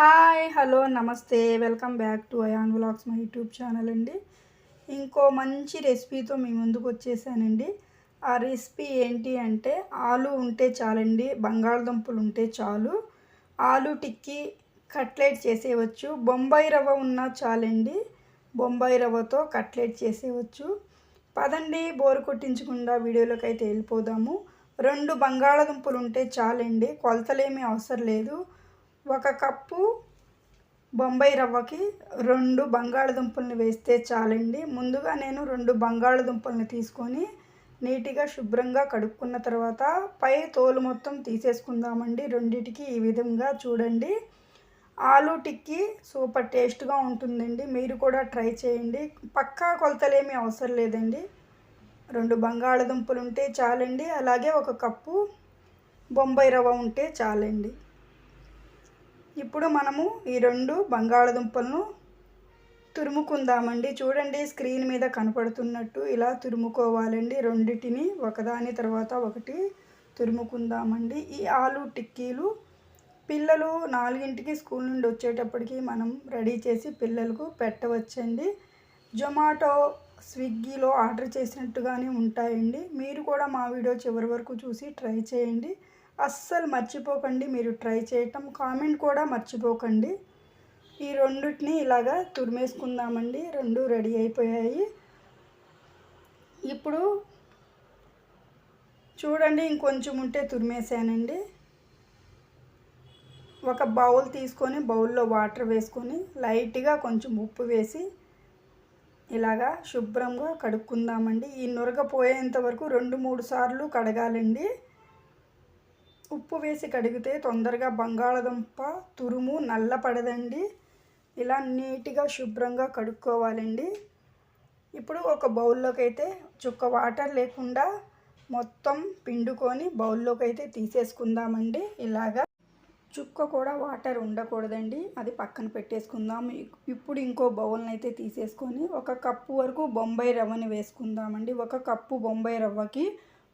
Hi hello నమస్తే. Welcome back to Ayaan vlogs మా YouTube channel అండి. ఇంకో మంచి రెసిపీతో మీ ముందుకు వచ్చేసానండి. ఆ రెసిపీ ఏంటి అంటే ఆలు ఉంటే చాలండి బంగాళదుంపలు ఉంటే చాలు. ఆలు టిక్కీ కట్లెట్ చేసేయవచ్చు. బొంబాయి రవ్వ ఉన్నా చాలండి బొంబాయి రవ్వతో కట్లెట్ చేసేయవచ్చు. పదండి బోరు కొట్టించకుండా వీడియోలోకి అయితే వెళ్ళిపోదాము. రెండు బంగాళదుంపలు ఉంటే చాలండి కొలతలేమీ అవసరం లేదు. ఒక కప్పు బొంబాయి రవ్వకి రెండు బంగాళదుంపల్ని వేస్తే చాలండి. ముందుగా నేను రెండు బంగాళదుంపల్ని తీసుకొని నీట్గా శుభ్రంగా కడుక్కున్న తర్వాత పై తోలు మొత్తం తీసేసుకుందామండి. రెండిటికి ఈ విధంగా చూడండి. ఆలు టిక్కీ సూపర్ టేస్ట్గా ఉంటుందండి. మీరు కూడా ట్రై చేయండి. పక్కా కొలతలేమీ అవసరం లేదండి. రెండు బంగాళదుంపలు ఉంటే చాలండి. అలాగే ఒక కప్పు బొంబాయి రవ్వ ఉంటే చాలండి. ఇప్పుడు మనము ఈ రెండు బంగాళదుంపలను తురుముకుందామండి. చూడండి స్క్రీన్ మీద కనపడుతున్నట్టు ఇలా తురుముకోవాలండి. రెండిటిని ఒకదాని తర్వాత ఒకటి తురుముకుందామండి. ఈ ఆలు టిక్కీలు పిల్లలు నాలుగింటికి స్కూల్ నుండి వచ్చేటప్పటికి మనం రెడీ చేసి పిల్లలకు పెట్టవచ్చండి. జొమాటో స్విగ్గీలో ఆర్డర్ చేసినట్టుగానే ఉంటాయండి. మీరు కూడా మా వీడియో చివరి వరకు చూసి ట్రై చేయండి. అస్సలు మర్చిపోకండి మీరు ట్రై చేయటం. కామెంట్ కూడా మర్చిపోకండి. ఈ రెండింటిని ఇలాగా తురిమేసుకుందామండి. రెండు రెడీ అయిపోయాయి. ఇప్పుడు చూడండి ఇంకొంచెం ఉంటే తురిమేసానండి. ఒక బౌల్ తీసుకొని బౌల్లో వాటర్ వేసుకొని లైట్గా కొంచెం ఉప్పు వేసి ఇలాగా శుభ్రంగా కడుక్కుందామండి. ఈ నురగ పోయేంత వరకు రెండు మూడు సార్లు కడగాలండి. ఉప్పు వేసి కడిగితే తొందరగా బంగాళదుంప తురుము నల్లపడదండి. ఇలా నీట్గా శుభ్రంగా కడుక్కోవాలండి. ఇప్పుడు ఒక బౌల్లోకి అయితే చుక్క వాటర్ లేకుండా మొత్తం పిండుకొని బౌల్లోకి అయితే తీసేసుకుందామండి. ఇలాగా చుక్క కూడా వాటర్ ఉండకూడదండి. అది పక్కన పెట్టేసుకుందాం. ఇప్పుడు ఇంకో బౌల్ని అయితే తీసేసుకొని ఒక కప్పు వరకు బొంబాయి రవ్వని వేసుకుందామండి. ఒక కప్పు బొంబాయి రవ్వకి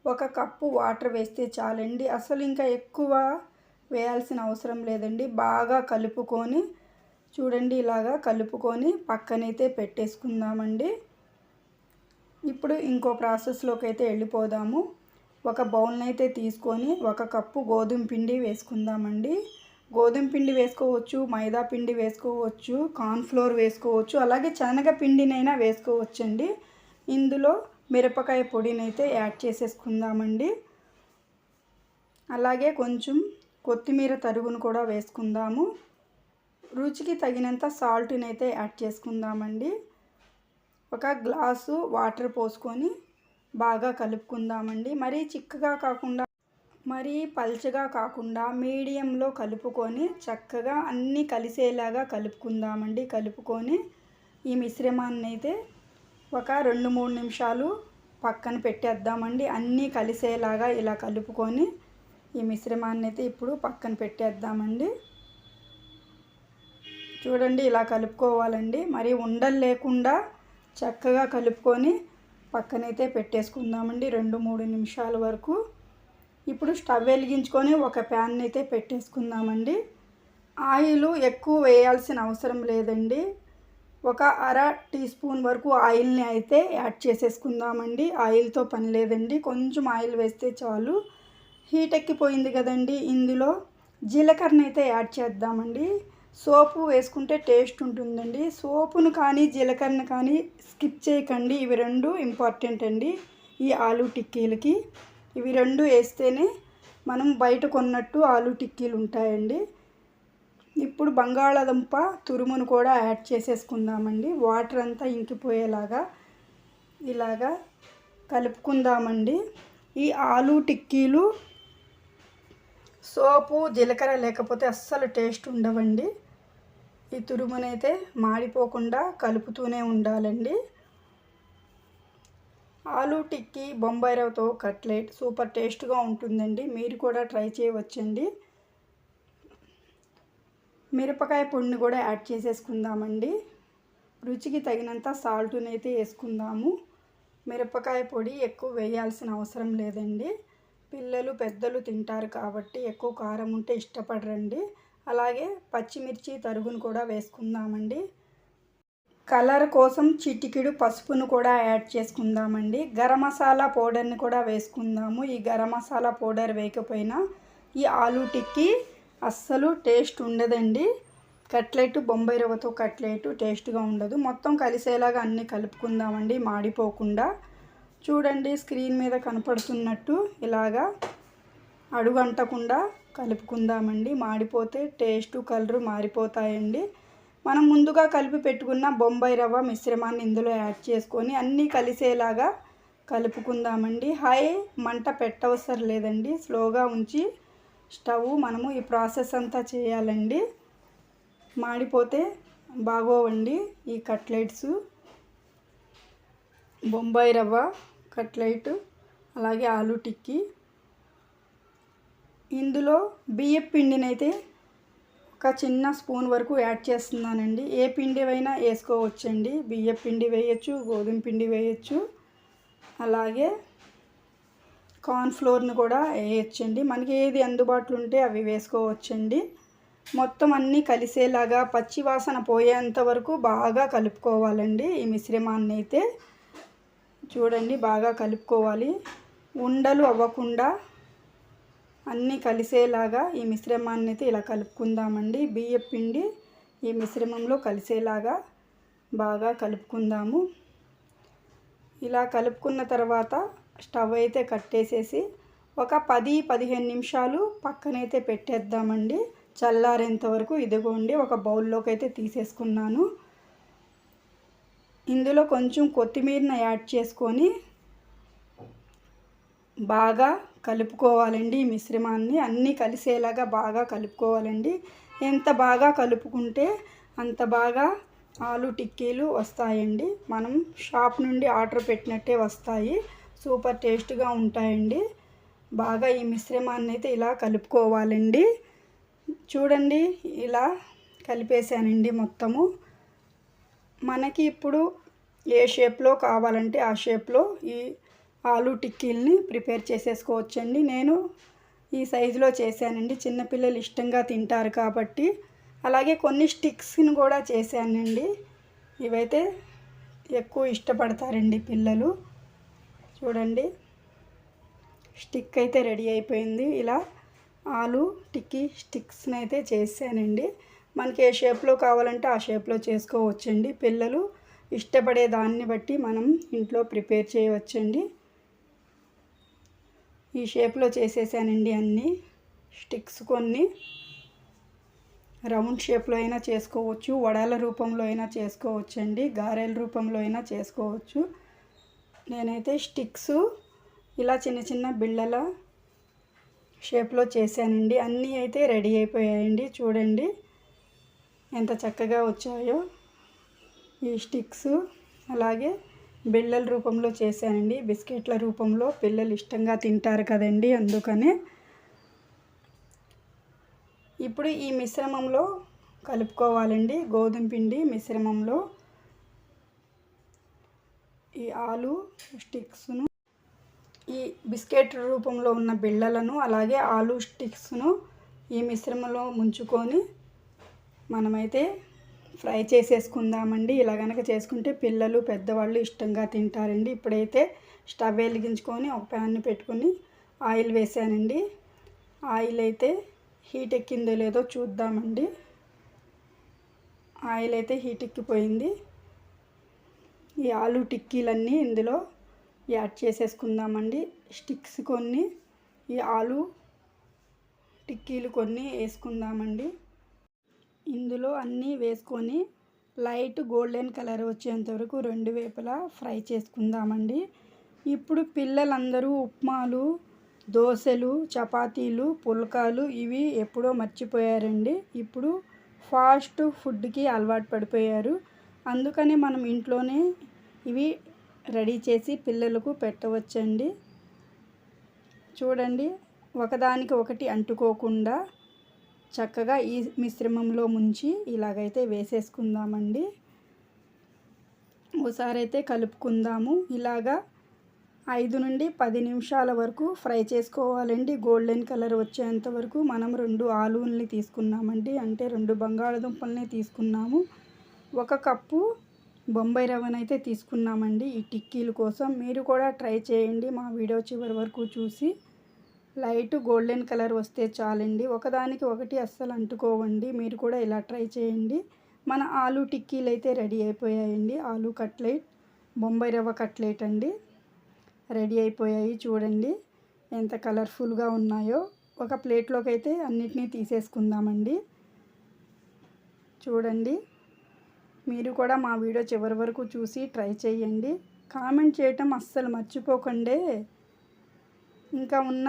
ఒక కప్పు వాటర్ వేస్తే చాలండి. అసలు ఇంకా ఎక్కువ వేయాల్సిన అవసరం లేదండి. బాగా కలుపుకొని చూడండి ఇలాగా కలుపుకొని పక్కనైతే పెట్టేసుకుందామండి. ఇప్పుడు ఇంకో ప్రాసెస్లోకి అయితే వెళ్ళిపోదాము. ఒక బౌల్ని అయితే తీసుకొని ఒక కప్పు గోధుమ పిండి వేసుకుందామండి. గోధుమ పిండి వేసుకోవచ్చు మైదా పిండి వేసుకోవచ్చు కార్న్ఫ్లోర్ వేసుకోవచ్చు అలాగే శనగ పిండినైనా వేసుకోవచ్చండి. ఇందులో మిరపకాయ పొడినైతే యాడ్ చేసేసుకుందామండి. అలాగే కొంచెం కొత్తిమీర తరుగును కూడా వేసుకుందాము. రుచికి తగినంత సాల్ట్ని అయితే యాడ్ చేసుకుందామండి. ఒక గ్లాసు వాటర్ పోసుకొని బాగా కలుపుకుందామండి. మరీ చిక్కగా కాకుండా మరీ పల్చగా కాకుండా మీడియంలో కలుపుకొని చక్కగా అన్నీ కలిసేలాగా కలుపుకుందామండి. కలుపుకొని ఈ మిశ్రమాన్ని అయితే ఒక రెండు మూడు నిమిషాలు పక్కన పెట్టేద్దామండి. అన్నీ కలిసేలాగా ఇలా కలుపుకొని ఈ మిశ్రమాన్ని అయితే ఇప్పుడు పక్కన పెట్టేద్దామండి. చూడండి ఇలా కలుపుకోవాలండి. మరి ఉండలు లేకుండా చక్కగా కలుపుకొని పక్కనైతే పెట్టేసుకుందామండి రెండు మూడు నిమిషాల వరకు. ఇప్పుడు స్టవ్ వెలిగించుకొని ఒక ప్యాన్ అయితే పెట్టేసుకుందామండి. ఆయిల్ ఎక్కువ వేయాల్సిన అవసరం లేదండి. ఒక అర టీ స్పూన్ వరకు ఆయిల్ని అయితే యాడ్ చేసేసుకుందామండి. ఆయిల్తో పని లేదండి. కొంచెం ఆయిల్ వేస్తే చాలు. హీట్ ఎక్కిపోయింది కదండి ఇందులో. జీలకర్ర అయితే యాడ్ చేద్దామండి. సోపు వేసుకుంటే టేస్ట్ ఉంటుందండి. సోపును కానీ జీలకర్రను కానీ స్కిప్ చేయకండి. ఇవి రెండు ఇంపార్టెంట్ అండి ఈ ఆలు టిక్కీలకి. ఇవి రెండు వేస్తేనే మనం బయట కొన్నట్టు ఆలు టిక్కీలు ఉంటాయండి. ఇప్పుడు బంగాళాదుంప తురుమును కూడా యాడ్ చేసేసుకుందామండి. వాటర్ అంతా ఇంకిపోయేలాగా ఇలాగా కలుపుకుందామండి. ఈ ఆలు టిక్కీలు సోపు జీలకర్ర లేకపోతే అస్సలు టేస్ట్ ఉండవండి. ఈ తురుమునైతే మాడిపోకుండా కలుపుతూనే ఉండాలండి. ఆలు టిక్కీ బొంబాయి రవ్వతో కట్లెట్ సూపర్ టేస్ట్గా ఉంటుందండి. మీరు కూడా ట్రై చేయవచ్చండి. మిరపకాయ పొడిని కూడా యాడ్ చేసేసుకుందామండి. రుచికి తగినంత సాల్ట్ని అయితే వేసుకుందాము. మిరపకాయ పొడి ఎక్కువ వేయాల్సిన అవసరం లేదండి. పిల్లలు పెద్దలు తింటారు కాబట్టి ఎక్కువ కారం ఉంటే ఇష్టపడరండి. అలాగే పచ్చిమిర్చి తరుగును కూడా వేసుకుందామండి. కలర్ కోసం చిటికిడు పసుపును కూడా యాడ్ చేసుకుందామండి. గరం మసాలా పౌడర్ని కూడా వేసుకుందాము. ఈ గరం మసాలా పౌడర్ వేయకపోయినా ఈ ఆలూ టిక్కీ అస్సలు టేస్ట్ ఉండదండి. కట్లెట్ బొంబాయి రవ్వతో కట్లెట్ టేస్ట్గా ఉండదు. మొత్తం కలిసేలాగా అన్నీ కలుపుకుందామండి మాడిపోకుండా. చూడండి స్క్రీన్ మీద కనపడుతున్నట్టు ఇలాగా అడుగంటకుండా కలుపుకుందామండి. మాడిపోతే టేస్ట్ కలరు మారిపోతాయండి. మనం ముందుగా కలిపి పెట్టుకున్న బొంబాయి రవ్వ మిశ్రమాన్ని ఇందులో యాడ్ చేసుకొని అన్నీ కలిసేలాగా కలుపుకుందామండి. హై మంట పెట్టవసరం లేదండి. స్లోగా ఉంచి స్టవ్ మనము ఈ ప్రాసెస్ అంతా చేయాలండి. మాడిపోతే బాగోవండి ఈ కట్లెట్స్. బొంబాయి రవ్వ కట్లెట్ అలాగే ఆలు టిక్కీ. ఇందులో బియ్యపు పిండినైతే ఒక చిన్న స్పూన్ వరకు యాడ్ చేస్తున్నానండి. ఏ పిండి అయినా వేసుకోవచ్చండి. బియ్యపు పిండి వేయచ్చు గోధుమ పిండి వేయచ్చు. అలాగే కార్న్ఫ్లోర్ని కూడా వేయచ్చండి. మనకి ఏది అందుబాటులో ఉంటే అవి వేసుకోవచ్చండి. మొత్తం అన్నీ కలిసేలాగా పచ్చి వాసన పోయేంత వరకు బాగా కలుపుకోవాలండి ఈ మిశ్రమాన్ని అయితే. చూడండి బాగా కలుపుకోవాలి. ఉండలు అవ్వకుండా అన్నీ కలిసేలాగా ఈ మిశ్రమాన్ని అయితే ఇలా కలుపుకుందామండి. బియ్య పిండి ఈ మిశ్రమంలో కలిసేలాగా బాగా కలుపుకుందాము. ఇలా కలుపుకున్న తర్వాత స్టవ్ అయితే కట్టేసేసి ఒక పది పదిహేను నిమిషాలు పక్కనైతే పెట్టేద్దామండి. చల్లారేంత వరకు ఇదిగోండి ఒక బౌల్లోకి అయితే తీసేసుకున్నాను. ఇందులో కొంచెం కొత్తిమీరని యాడ్ చేసుకొని బాగా కలుపుకోవాలండి ఈ మిశ్రమాన్ని. అన్నీ కలిసేలాగా బాగా కలుపుకోవాలండి. ఎంత బాగా కలుపుకుంటే అంత బాగా ఆలు టిక్కీలు వస్తాయండి. మనం షాప్ నుండి ఆర్డర్ పెట్టినట్టే వస్తాయి. సూపర్ టేస్ట్గా ఉంటాయండి. బాగా ఈ మిశ్రమాన్ని అయితే ఇలా కలుపుకోవాలండి. చూడండి ఇలా కలిపేసానండి మొత్తము. మనకి ఇప్పుడు ఏ షేప్లో కావాలంటే ఆ షేప్లో ఈ ఆలు టిక్కీల్ని ప్రిపేర్ చేసేసుకోవచ్చండి. నేను ఈ సైజులో చేశానండి. చిన్నపిల్లలు ఇష్టంగా తింటారు కాబట్టి. అలాగే కొన్ని స్టిక్స్ని కూడా చేశానండి. ఇవైతే ఎక్కువ ఇష్టపడతారండి పిల్లలు. చూడండి. స్టిక్ అయితే రెడీ అయిపోయింది. ఇలా ఆలు టిక్కీ స్టిక్స్ని అయితే చేశానండి. మనకి ఏ షేప్లో కావాలంటే ఆ షేప్లో చేసుకోవచ్చండి. పిల్లలు ఇష్టపడే దాన్ని బట్టి మనం ఇంట్లో ప్రిపేర్ చేయవచ్చండి. ఈ షేప్లో చేసేసానండి అన్నీ. స్టిక్స్ కొన్ని. రౌండ్ షేప్లో అయినా చేసుకోవచ్చు. వడల రూపంలో అయినా చేసుకోవచ్చండి. గారెల రూపంలో అయినా చేసుకోవచ్చు. నేనైతే స్టిక్స్ ఇలా చిన్న చిన్న బిళ్ళల షేప్లో చేశానండి. అన్నీ అయితే రెడీ అయిపోయాయండి. చూడండి ఎంత చక్కగా వచ్చాయో ఈ స్టిక్స్. అలాగే బిళ్ళల రూపంలో చేశానండి. బిస్కెట్ల రూపంలో పిల్లలు ఇష్టంగా తింటారు కదండి అందుకనే. ఇప్పుడు ఈ మిశ్రమంలో కలుపుకోవాలండి. గోధుమ పిండి మిశ్రమంలో ఈ ఆలు స్టిక్స్ను ఈ బిస్కెట్ రూపంలో ఉన్న బిళ్ళలను అలాగే ఆలు స్టిక్స్ను ఈ మిశ్రమంలో ముంచుకొని మనమైతే ఫ్రై చేసేసుకుందామండి. ఇలా కనుక చేసుకుంటే పిల్లలు పెద్దవాళ్ళు ఇష్టంగా తింటారండి. ఇప్పుడైతే స్టవ్ వెలిగించుకొని ఒక ప్యాన్ని పెట్టుకొని ఆయిల్ వేసానండి. ఆయిల్ అయితే హీట్ ఎక్కిందో లేదో చూద్దామండి. ఆయిల్ అయితే హీట్ ఎక్కిపోయింది. ఈ ఆలు టిక్కీలన్నీ ఇందులో యాడ్ చేసేసుకుందామండి. స్టిక్స్ కొన్ని ఈ ఆలు టిక్కీలు కొన్ని వేసుకుందామండి. ఇందులో అన్నీ వేసుకొని లైట్ గోల్డెన్ కలర్ వచ్చేంత వరకు రెండు వైపులా ఫ్రై చేసుకుందామండి. ఇప్పుడు పిల్లలందరూ ఉప్మాలు దోశలు చపాతీలు పుల్కాలు ఇవి ఎప్పుడో మర్చిపోయారండి. ఇప్పుడు ఫాస్ట్ ఫుడ్కి అలవాటు పడిపోయారు. అందుకని మనం ఇంట్లోనే ఇవి రెడీ చేసి పిల్లలకు పెట్టవచ్చండి. చూడండి ఒకదానికి ఒకటి అంటుకోకుండా చక్కగా ఈ మిశ్రమంలో ముంచి ఇలాగైతే వేసేసుకుందామండి. ఒకసారి అయితే కలుపుకుందాము. ఇలాగా ఐదు నుండి పది నిమిషాల వరకు ఫ్రై చేసుకోవాలండి. గోల్డెన్ కలర్ వచ్చేంత వరకు మనం రెండు ఆలూల్ని తీసుకున్నామండి. అంటే రెండు బంగాళదుంపల్ని తీసుకున్నాము. ఒక కప్పు బొంబాయి రవ్వనైతే తీసుకున్నామండి. ఈ టిక్కీల కోసం మీరు కూడా ట్రై చేయండి. మా వీడియో చివరి వరకు చూసి లైట్ గోల్డెన్ కలర్ వస్తే చాలండి. ఒకదానికి ఒకటి అస్సలు అంటుకోవండి. మీరు కూడా ఇలా ట్రై చేయండి. మన ఆలు టిక్కీలు అయితే రెడీ అయిపోయాయండి. ఆలు కట్లెట్ బొంబాయి రవ్వ కట్లెట్ అండి. రెడీ అయిపోయాయి. చూడండి ఎంత కలర్ఫుల్గా ఉన్నాయో. ఒక ప్లేట్లోకి అయితే అన్నిటినీ తీసేసుకుందామండి. చూడండి. మీరు కూడా మా వీడియో చివరి వరకు చూసి ట్రై చేయండి. కామెంట్ చేయటం అస్సలు మర్చిపోకండి. ఇంకా ఉన్న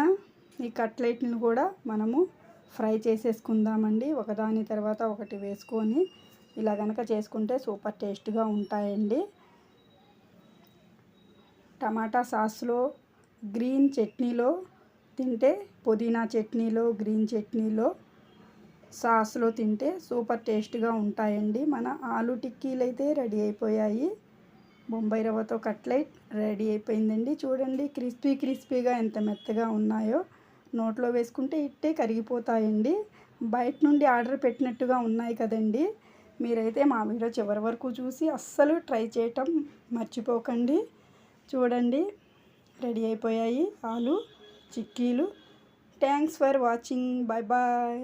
ఈ కట్లెట్ని కూడా మనము ఫ్రై చేసేసుకుందామండి. ఒకదాని తర్వాత ఒకటి వేసుకొని ఇలా కనుక చేసుకుంటే సూపర్ టేస్ట్గా ఉంటాయండి. టమాటా సాస్లో గ్రీన్ చట్నీలో తింటే పుదీనా చట్నీలో గ్రీన్ చట్నీలో సాస్లో తింటే సూపర్ టేస్ట్గా ఉంటాయండి. మన ఆలు టిక్కీలు అయితే రెడీ అయిపోయాయి. బొంబాయి రవ్వతో కట్లెట్ రెడీ అయిపోయిందండి. చూడండి క్రిస్పీ క్రిస్పీగా ఎంత మెత్తగా ఉన్నాయో. నోట్లో వేసుకుంటే ఇట్టే కరిగిపోతాయండి. బయట నుండి ఆర్డర్ పెట్టినట్టుగా ఉన్నాయి కదండి. మీరైతే మా వీడియో చివరి వరకు చూసి అస్సలు ట్రై చేయటం మర్చిపోకండి. చూడండి రెడీ అయిపోయాయి ఆలు చిక్కీలు. Thanks for watching. Bye bye.